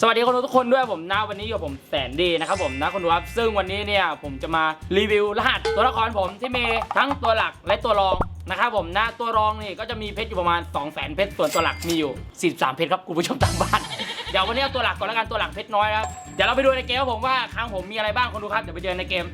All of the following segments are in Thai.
สวัสดีคนดูทุกคนด้วยผมนะวันนี้อยู่ผมแสนดีนะครับผมนะคนดูครับซึ่งวันนี้เนี่ยผมจะมารีวิวรหัสตัวละครผมที่มีทั้งตัวหลักและตัวรองนะครับผมนะตัวรองนี่ก็จะมีเพชรอยู่ประมาณ 2 0 0แสนเพชรส่วนตัวหลักมีอยู่ 43 เพชรครับคุณผู้ชมทางบ้าน เดี๋ยววันนี้เอาตัวหลักก่อนแล้วกันตัวหลักเพชรน้อยนะครับเดี๋ยวเราไปดูในเกมว่าผมว่าครั้งผมมีอะไรบ้างคนดูครับเดี๋ยวไปเจอในเกม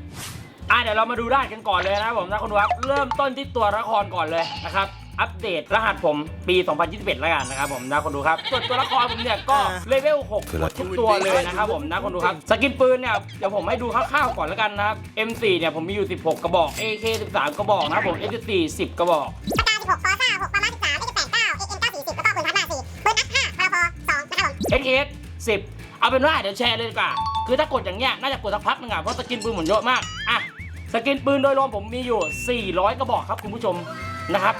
อะเดี๋ยวเรามาดูรหัสกันก่อนเลยนะครับผมนะคนดูครับเริ่มต้นที่ตัวละครก่อนเลยนะครับ อัปเดตรหัสผมปี 2021 แล้วกันนะครับผมนะคนดูครับ ส่วนตัวละครผมเนี่ยก็เลเวล6หมดทุกตัวเลยนะครับผมนะคนดูครับ สกินปืนเนี่ยเดี๋ยวผมให้ดูคร่าวๆก่อนแล้วกันนะครับ M4 เนี่ยผมมีอยู่ 16 กระบอก AK 13 กระบอกนะครับผม S4 10 กระบอกสกา16ฟอซ่า6ปามา13เลข89 AM 940แล้วก็ปืนพัดมา4ปืนนัด5พลพ2นะครับผม SS 10 เอาเป็นว่าเดี๋ยวแชร์เลยดีกว่า คือถ้ากดอย่างเงี้ยน่าจะกดสักพักหนึงอะเพราะสกินปืนผมเยอะมากอะสกินปืนโดยรวมผมมีอยู่ 400 กระบอกครับคุณผู้ชมนะครับ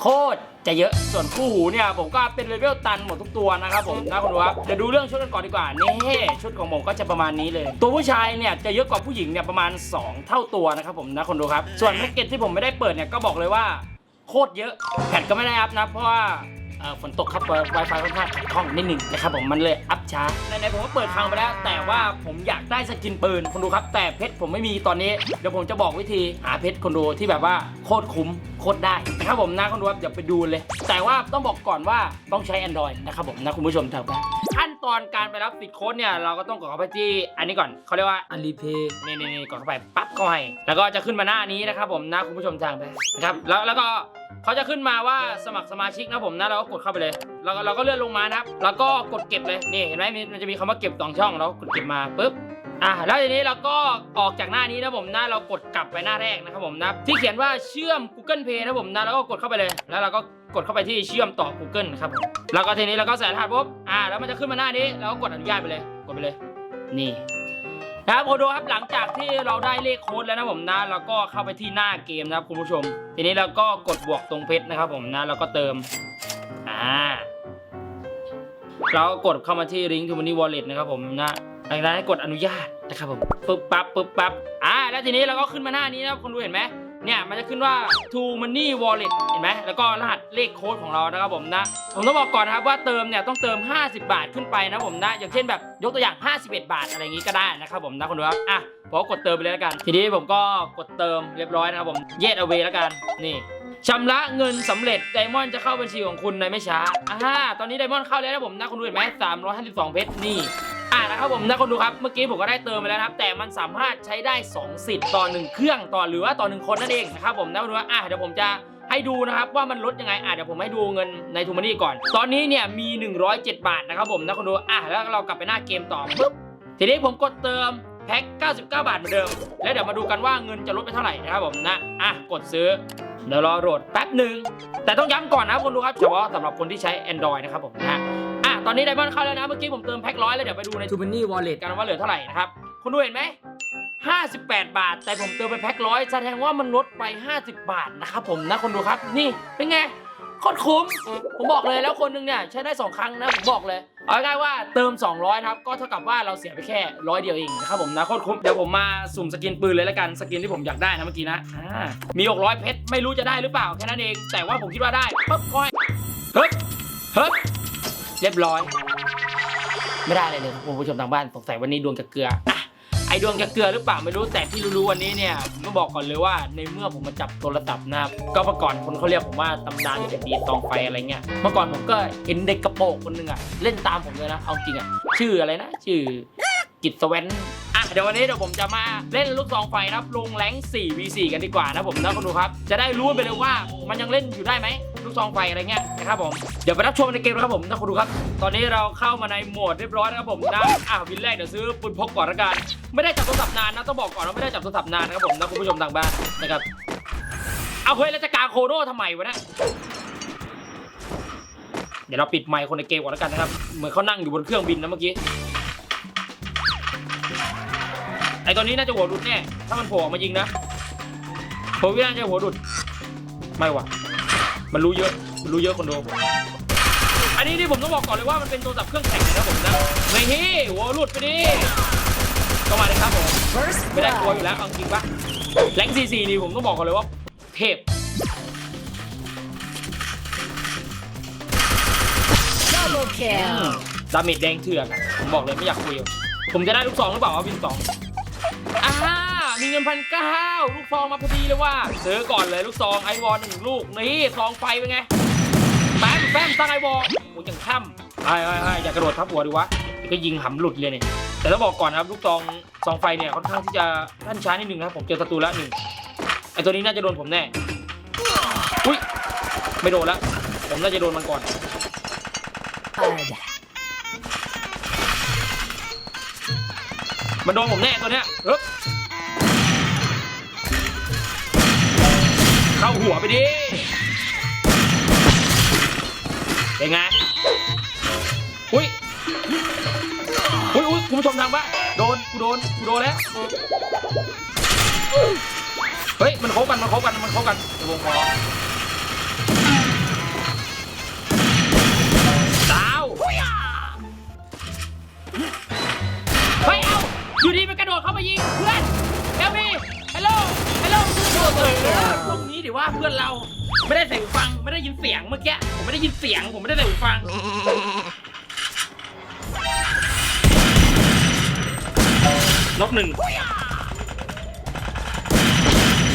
โคตรจะเยอะส่วนคู่หูเนี่ยผมก็เป็นเลเวลตันหมดทุกตัวนะครับผมนะคุณดูครับเดี๋ยวดูเรื่องชุดกันก่อนดีกว่านี่ชุดของผมก็จะประมาณนี้เลย ตัวผู้ชายเนี่ยจะเยอะกว่าผู้หญิงเนี่ยประมาณ 2 เท่าตัวนะครับผมนะคุณดูครับส่วนแพ็กเกจที่ผมไม่ได้เปิดเนี่ยก็บอกเลยว่าโคตรเยอะแผ่นก็ไม่ได้อัพนะเพราะว่า ฝนตกครับ Wi-Fi ค่อนข้างขัดข้องนิดหนึ่งนะครับผมมันเลยอัพช้าในในๆผมก็เปิดคลังไปแล้ว แต่ว่าผมอยากได้สกินปืนคนดูครับ แต่เพชรผมไม่มีตอนนี้ เดี๋ยวผมจะบอกวิธีหาเพชรคนดูที่แบบว่าโคตรคุ้มโคตรได้นะครับผมนะคนดูครับเดี๋ยวไปดูเลย แต่ว่าต้องบอกก่อนว่าต้องใช้ Android นะครับผมนะคุณผู้ชมทางบ้านขั้น ตอนการไปรับสิทธิ์โค้ดเนี่ยเราก็ต้องกดเข้าไปที่อันนี้ก่อนเขาเรียกว่าอันรีเพย์นี่นี่นี่กดเข้าไปปั๊บเข้าให้แล้วก็จะขึ้นมาหน้านี้นะครับผมนะคุณผู้ชมทางบ้านนะครับแล้วแล้วก็เขาจะขึ้นมาว่าสมัครสมาชิกนะผมนะเราก็กดเข้าไปเลยเราก็เราก็เลื่อนลงมานะครับแล้วก็กดเก็บเลยนี่เห็นไหมมีมันจะมีคำว่าเก็บสองช่องเรากดเก็บมาปุ๊บ อะแล้วทีนี้เราก็ออกจากหน้านี้นะผมหนะเรากดกลับไปหน้าแรกนะครับผมนะที่เขียนว่าเชื่อม Google Pay นะผมนะแล้วก็กดเข้าไปเลย แล้วเราก็กดเข้าไปที่เชื่อมต่อ Google นะครับแล้วก็ทีนี้เราก็ใส่รหัสปุ๊บอ่าแล้วมันจะขึ้นมาหน้านี้เราก็กดอนุญาตไปเลย กดไปเลย นี่นะครับโคดูครับหลังจากที่เราได้เลขโค้ดแล้วนะผมนะเราก็เข้าไปที่หน้าเกมนะครับคุณผู้ชม ทีนี้เราก็กดบวกตรงเพชรนะครับผมนะเราก็เติมอ่าเราก็กดเข้ามาที่ Link to Money Wallet นะครับผมนะ หลังจากนั้นกดอนุญาตนะครับผมปึ๊บปั๊บปึ๊บปั๊บอ่าแล้วทีนี้เราก็ขึ้นมาหน้านี้นะครับคุณดูเห็นไหมเนี่ยมันจะขึ้นว่า to money wallet เห็นไหมแล้วก็รหัสเลขโค้ดของเรานะครับผมนะ ผมต้องบอกก่อนนะครับว่าเติมเนี่ยต้องเติม 50 บาทขึ้นไปนะผมนะ อย่างเช่นแบบยกตัวอย่าง 51 บาทอะไรอย่างงี้ก็ได้นะครับผมนะคุณดูครับอะผมกดเติมไปเลยแล้วกัน ทีนี้ผมก็กดเติมเรียบร้อยนะครับผมเย t เอาเวแล้วกันนี่ชำระเงินสำเร็จไดมอนด์จะเข้าบัญชีของคุณในไม่ช้าอ่าตอนนี้ไดมอนด์เข้าแล้วนะผมนะคุณดูเห็นไหม352เพชรนี่ อ่านะครับผมนะคนดูครับเมื่อกี้ผมก็ได้เติมไปแล้วนะครับ แต่มันสามารถใช้ได้ 2 สิทธิ์ต่อ 1 เครื่องต่อหรือว่าต่อ 1 คนนั่นเองนะครับผมนะคนดูว่าอ่าเดี๋ยวผมจะให้ดูนะครับว่ามันลดยังไงอ่าเดี๋ยวผมให้ดูเงินในทูมานี่ก่อน ตอนนี้เนี่ยมี 107 บาทนะครับผมนะคนดูอ่าแล้วเรากลับไปหน้าเกมต่อปุ๊บทีนี้ผมกดเติมแพ็ค99 บาทเหมือนเดิม แล้วเดี๋ยวมาดูกันว่าเงินจะลดไปเท่าไหร่นะครับผมนะอะกดซื้อเดี๋ยวรอโหลดแป๊บหนึ่งแต่ต้องย้ำก่อนนะครับคนดูครับเฉพาะสำหรับคนที่ใช้ Android นะครับผมนะ ตอนนี้ไดมอนด์เข้าแล้วนะ เมื่อกี้ผมเติมแพ็คร้อยแล้วเดี๋ยวไปดูใน t ู m ันนี่วอลเล็ตกันว่าเหลือเท่าไหร่นะครับ คุณดูเห็นไหม58 บาท แต่ผมเติมไปแพ็คร้อยแสดงว่ามันลดไป 50 บาทนะครับผมนะคนดูครับ นี่เป็นไงโคตรคุ้ม ผมบอกเลยแล้วคนหนึงเนี่ยใช้ได้ 2 ครั้งนะผมบอกเลย เอาง่ายๆว่าเติม 200นะครับก็เท่ากับว่าเราเสียไปแค่ร้อยเดียวเองนะครับผมนะโคตรคุ้ม เดี๋ยวผมมาสุ่มสกินปืนเลยแล้วกันสกินที่ผมอยากได้นะเมื่อกี้นะอ่ามี600เพชรไม่รู้จะได้หรือเปล่าแค่นั้นเอง แต่ว่าผมคิดว่าได้ปั๊บก้อยเฮ้ยเฮ้ย เรียบร้อย ไม่ได้เลยเลยคุณผู้ชมทางบ้านสงสัยวันนี้ดวงจะเกลืออะไอดวงจะเกลือหรือเปล่าไม่รู้แต่ที่รู้ๆวันนี้เนี่ยมต้องบอกก่อนเลยว่าในเมื่อผมมาจับโทรศัพท์นะครับก็เมื่อก่อนคนเขาเรียกผมว่าตำนานเด็กดีตองไฟอะไรเงี้ยเมื่อก่อนผมก็เห็นเด็กกระโปงคนหนึ่งอะเล่นตามผมเลยนะเอาจริงอะชื่ออะไรนะ ชื่อกิตสเวนอะเดี๋ยววันนี้เดี๋ยวผมจะมาเล่นลูกซองไฟนะครับลงแรง 4v4 กันดีกว่านะผมนะคุณดูครับ จะได้รู้ไปเลยว่ามันยังเล่นอยู่ได้ไหม ลูกซองไฟอะไรเงี้ยนะครับผมเดี๋ยวไปรับชมในเกมนะครับผมนะคุณดูครับ ตอนนี้เราเข้ามาในโหมดเรียบร้อยนะครับผมนะอะวินแรกเดี๋ยวซื้อปืนพกก่อนละกัน ไม่ได้จับโทรศัพท์นานนะต้องบอกก่อนว่าไม่ได้จับโทรศัพท์นานนะครับผมนะคุณผู้ชมทางบ้านนะครับเอาเฮ้ยแล้วจะกางโคโน่ทำไมวะเนะเดี๋ยวเราปิดไมค์คนในเกมก่อนแล้วกันนะครับ เหมือนเขานั่งอยู่บนเครื่องบินนะเมื่อกี้ ไอตัวนี้น่าจะหัวดุดแน่ ถ้ามันโผล่ออกมายิงนะผมว่าน่าจะหัวดุด ไม่วะ มันรู้เยอะมันรู้เยอะคนดูอันนี้ที่ผมต้องบอกก่อนเลยว่ามันเป็นโทรศัพท์เครื่องแข็งนะผมนะไม่ฮี่หัวหลุดไปดิก็มาเลยครับผมไม่ได้กลัวอยู่แล้วเอาจริงปะแรงซีซีนี่ผมต้องบอกก่อนเลยว่าเทพ Double kill. ดาเมจแดงเถื่อนอะผมบอกเลยไม่อยากคุย ผมจะได้ลูกซองหรือเปล่าวะวินสองอ่ามี เงินพันเก้าลูกซองมาพอดีเลยว่าซื้อก่อนเลยลูกซองไอวอลหนึ่งลูกนี่ซองไฟเป็นไงแป๊มแป๊มตั้งไอวอลโอ้ยยังค่ำไอ้ไอ้ไอ้อย่ากระโดดทับหัวดิวะเดี๋ยวก็ยิงหำหลุดเลยเนี่ยแต่ต้องบอกก่อนนะครับลูกซองซองไฟเนี่ยค่อนข้างที่จะท่านช้านิดนึงนะครับผมเจอศัตรูแล้วหนึ่งไอตัวนี้น่าจะโดนผมแน่อุ้ยไม่โดนล้วผมน่าจะโดนมันก่อนมันโดนผมแน่ตัวเนี้ยเอ๊บ เข้าหัวไปดิ เป็นไง อุ้ย อุ้ยอุ้ยคุณผู้ชมทางบ้านโดน กูโดน กูโดนแล้ว เฮ้ย มันโคกัน มันโคกัน มันโคกันในวงคอดาวเฮ้ย เอา อยู่ดีมันกระโดดเข้ามายิง เพื่อนเอลพี ว่าเพื่อนเราไม่ได้ใส่หูฟังไม่ได้ยินเสียงเมื่อกี้ผมไม่ได้ยินเสียง ผมไม่ได้ใส่หูฟังนกหนึ่ง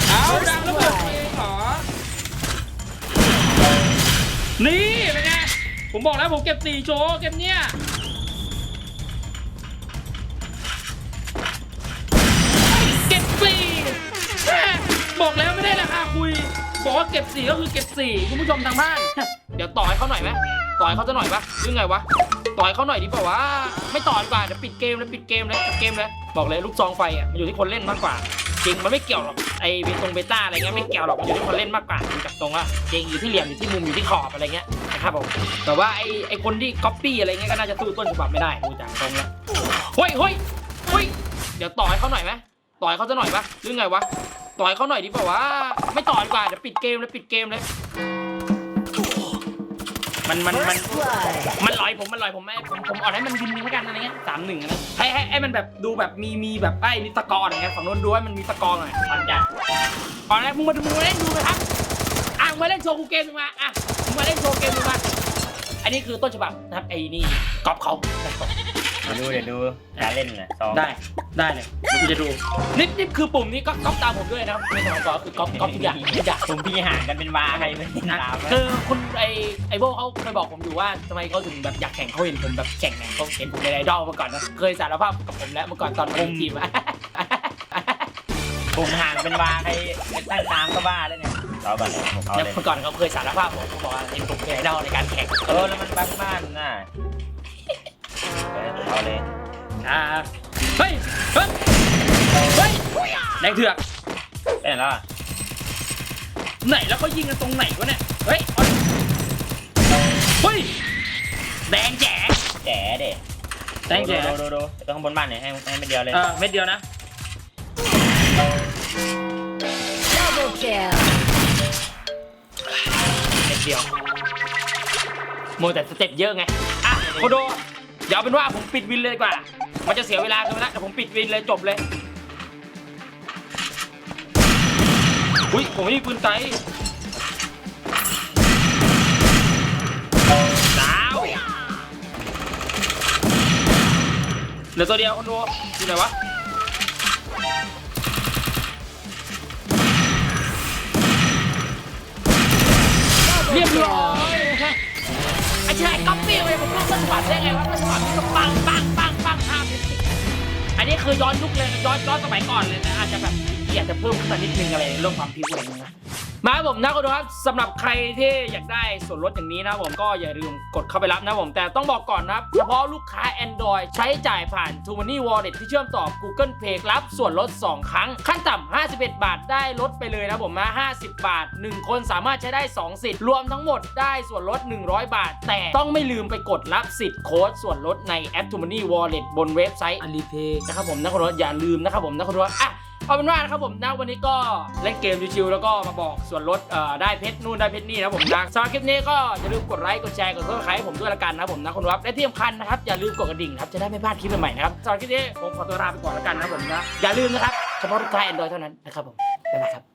เอาดังล้วเปิดเพลงเหรอนี่เป็นไงผมบอกแล้วผมเก็บสี่โชว์เกมเนี้ย บอกแล้วไม่ได้ราคาคุย บอกว่าเก็บสี่ก็คือเก็บสี่คุณผู้ชมทางบ้าน เดี๋ยวต่อยเขาหน่อยไหมต่อยเขาจะหน่อยปะหรือไงวะ ต่อยเขาหน่อยดีเปล่าวะ ไม่ต่อยดีกว่าเดี๋ยวปิดเกมเลยปิดเกมเลยปิดเกมเลยบอกเลยลูกซองไฟอะมันอยู่ที่คนเล่นมากกว่า จริงมันไม่เกี่ยวหรอก ไอเบตงเบต้าอะไรเงี้ยไม่เกี่ยวหรอกมันอยู่ที่คนเล่นมากกว่าจากตรงว่าจริงอยู่ที่เหลี่ยมอยู่ที่มุมอยู่ที่ขอบอะไรเงี้ยนะครับผม แต่ว่าไอไอคนที่ก๊อปปี้อะไรเงี้ยก็น่าจะสู้ต้นฉบับไม่ได้ดูจากตรงแล้เฮ้ยเฮ้ยเฮ้ยเดี๋ยวต่อยเขาหน่อยไหมต่อยเขาจะหน่อยปะหรือไงวะ ต่อยเขาหน่อยดีเปล่าวะไม่ต่อยดีกว่าเดี๋ยวปิดเกมเลยปิดเกมเลย มันมันมันมันลอยผมมันลอยผมไม่ผมผมอ่อนให้มันบินนึงแล้วกันอะไรเงี้ยสามหนึ่งนะให้ให้ให้มันแบบดูแบบมีมีแบบไอ้มีสกอร์อย่างเงี้ยฝั่งโน้นดูให้มันมีสกอร์หน่อยอ่อนจัดอ่อนอะไรมึงมาดูมึงมาเล่นดูนะครับอะมึงมาเล่นโชว์กูเกมมึงมาอะมึงมาเล่นโชว์เกมมึงมาอันนี้คือต้นฉบับนะครับไอ้นี่กอบเขา เดี๋ยวดูเดี๋ยวดูการเล่นน่ะซองได้ได้เลยเดี๋ยวกูจะดูนี่นี่คือปุ่มนี้ก็ก๊อปตามผมด้วยนะครับไม่ต้องก๊อปคือก๊อปก๊อปทุกอย่างทุกอย่างผมพี่ห่างกันเป็นวาใครไม่ติดตามคือคุณไอไอโบเขาเคยบอกผมอยู่ว่าทำไมเขาถึงแบบอยากแข่งเขาเห็นผมแบบแข่งไงเขาเห็นผมในไอดอลมาก่อนนะเคยสารภาพกับผมแล้วเมื่อก่อนตอนคุมทีมอะผมห่างเป็นวาใครไม่ตั้งตามก็บ้าแล้วเนี่ยเอาก่อนเลยผมเอาแล้วเลยเมื่อก่อนเขาเคยสารภาพผมเขาบอกว่าเห็นผมเป็นไอดอลในการแข่งเออแล้วมันบ้านบ้านน่ะ เออผมเอาเลยอ่าเฮ้ยเฮ้ยเฮ้ยแดงเถือกเล่นแล้วอะไหนแล้วเขายิงกันตรงไหนวะเนี่ยเฮ้ยเอาดิเฮ้ยแดงแจ๋แจ๋เด็แดงแจ๋ดูดูดูดูต้องข้างบนบ้านเนี่ยให้ให้ไม่เดียวเลยเออเม็ดเดียวนะ Double kill. เม็ดเดียวโมวแต่สเต็ปเยอะไงอะโคโดเดี๋ยวเอาเป็นว่าผมปิดวินเลยดีกว่า มันจะเสียเวลาเกินไปแล้วเดี๋ยวผมปิดวินเลยจบเลย อุ้ยผมไม่มีปืนไกลดาวเหลือตัวเดียวคนดูอยู่ไหนวะ เรียบร้อย ยก๊อปปี้เพิ่มรู้ต้นฉบับได้ไงว่าต้นฉบับนี่ก็ปังปังปังปังห้ามิติอันนี้คือย้อนยุคเลยย้อนย้อนสมัยก่อนเลยนะอาจจะแบบอยากจะเพิ่มขึ้นมานิดนึงอะไรเรื่องความพิวอะไรอย่างเศษนะ มาครับผมนะคุณครับสำหรับใครที่อยากได้ส่วนลดอย่างนี้นะผมก็อย่าลืมกดเข้าไปรับนะผมแต่ต้องบอกก่อนนะครับเฉพาะลูกค้า Android ใช้จ่ายผ่าน t o m o n e y Wallet ที่เชื่อมต่อ Google Pay รับส่วนลด 2 ครั้ง ขั้นต่ำ51 บาทได้ลดไปเลยนะผมนะ50 บาท 1 คนสามารถใช้ได้ 2 สิทธิ์ รวมทั้งหมดได้ส่วนลด 100 บาท แต่ต้องไม่ลืมไปกดรับสิทธิ์โค้ดส่วนลดในแอป t o m o n e y Wallet บนเว็บไซต์ Alipay นะครับผมนะคุณผู้ชมอย่าลืมนะครับผมนะคุณผู้ชมอะ เอาเป็นว่านะครับผมนะวันนี้ก็เล่นเกมชิวๆแล้วก็มาบอกส่วนลดได้เพชรนู่นได้เพชรนี่นะผมนะสำหรับคลิปนี้ก็อย่าลืมกดไลค์กดแชร์กดซับสไครต์ผมด้วยละกันนะผมนะคนรับและที่สำคัญนะครับอย่าลืมกดกระดิ่งครับจะได้ไม่พลาดคลิปใหม่ๆนะครับสำหรับคลิปนี้ผมขอตัวลาไปก่อนละกันนะผมนะอย่าลืมนะครับเฉพาะลูกค้าแอนดรอยเท่านั้นนะครับผมบ๊ายบายครับ